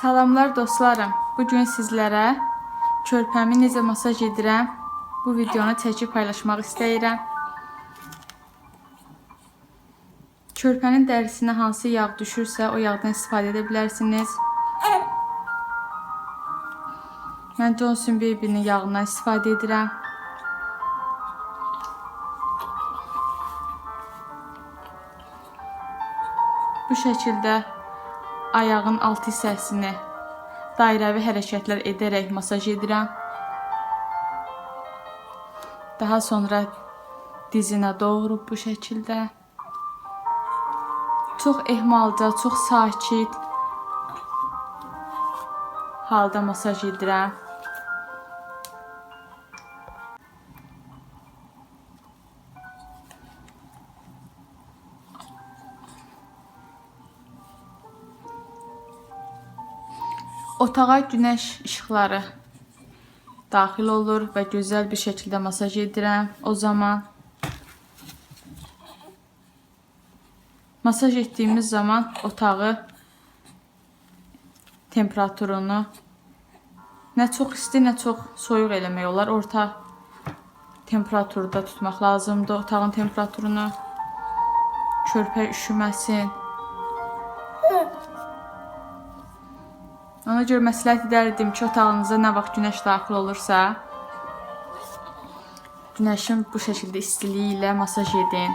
Salamlar dostlarım. Bu gün sizlərə körpəmi necə masaj edirəm bu videonu çəkib paylaşmaq istəyirəm. Körpənin dərisinə hansı yağ düşürsə, o yağdan istifadə edə bilərsiniz. Mən Johnson Baby-nin yağından istifadə edirəm. Bu şəkildə ayağın alt hissəsini dairəvi hərəkətlər edərək masaj edirəm. Daha sonra dizinə doğru bu şəkildə çox ehmalca, çox sakit halda masaj edirəm. Otağa günəş işıqları daxil olur və gözəl bir şəkildə masaj edirəm. O zaman masaj etdiyimiz zaman otağı temperaturunu nə çox isti, nə çox soyuq eləmək olar. Orta temperaturda tutmaq lazımdır otağın temperaturunu. Körpə üşüməsin. Ona görə məsləhət edərdim ki, otağınıza nə vaxt günəş daxil olursa, günəşin bu şəkildə istiliyi ilə masaj edin.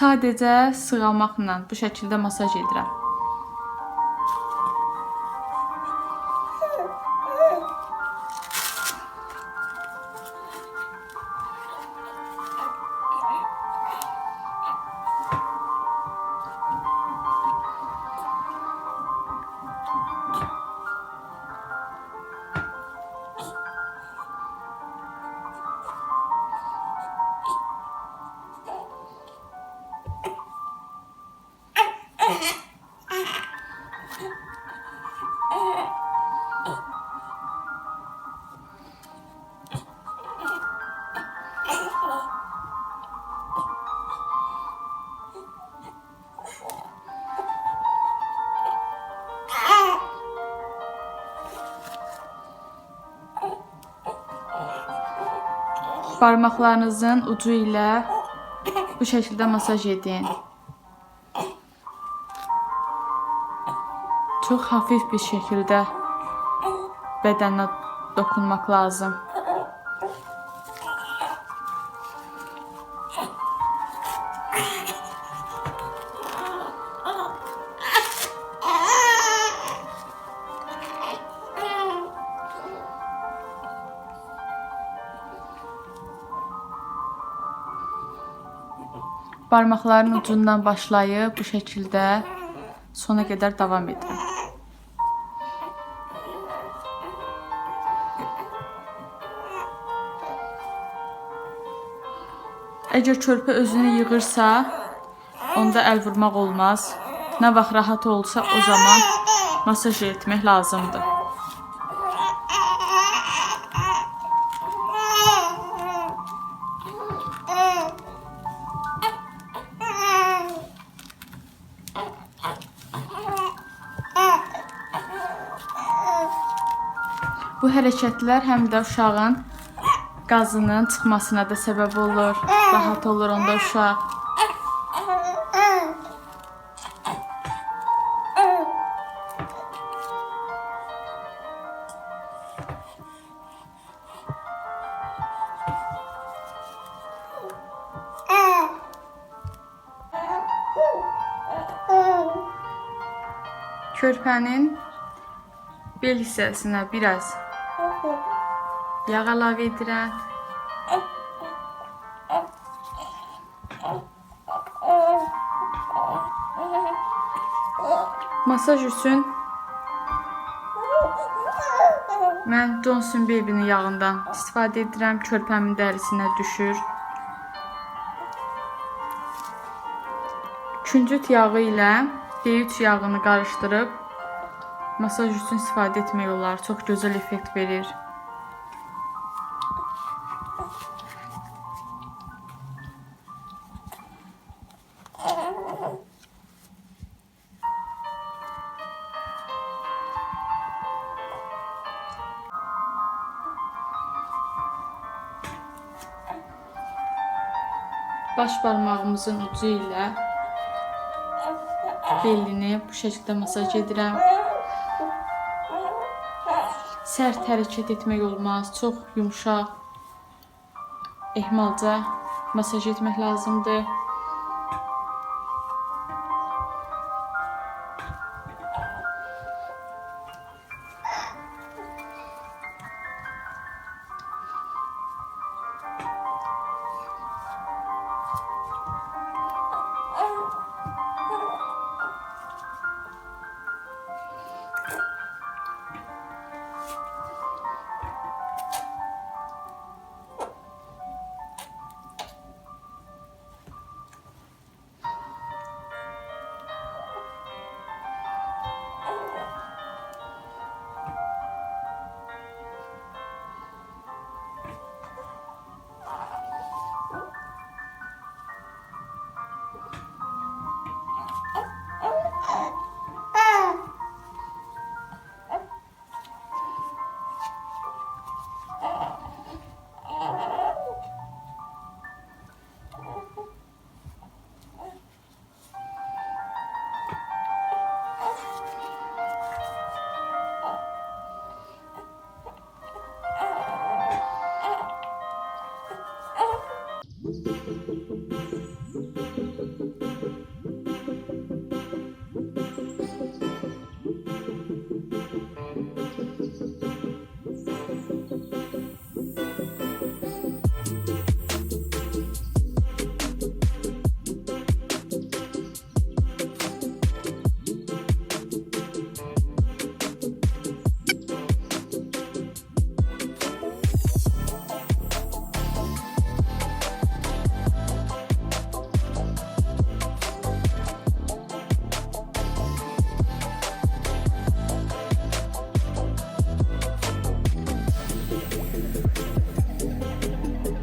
Sadəcə sığamaqla bu şəkildə masaj edirəm. Parmaklarınızın ucu ilə bu şəkildə masaj edin. Çox hafif bir şəkildə bədənə dokunmaq lazım. Parmakların ucundan başlayıb bu şəkildə sona qədər davam edin. Əgər körpə özünü yığırsa, onda əl vurmaq olmaz. Nə vaxt rahat olsa, o zaman masaj etmək lazımdır. Hərəkətlər həm də uşağın qazının çıxmasına da səbəb olur. Rahat olur onda uşaq. Körpənin bel hissəsinə biraz yağ əlavə edirəm. Masaj üçün mən Johnson Baby-nin yağından istifadə edirəm. Körpəmin dərisinə düşür. Küncüt yağı ilə deyüt yağını qarışdırıb Masaj üçün istifadə etmək olar. Çox gözəl effekt verir. Baş barmağımızın ucu ilə belini bu şəkildə masaj edirəm. Sərt hərəkət etmək olmaz. Çox yumşaq, ehmalca masaj etmək lazımdır.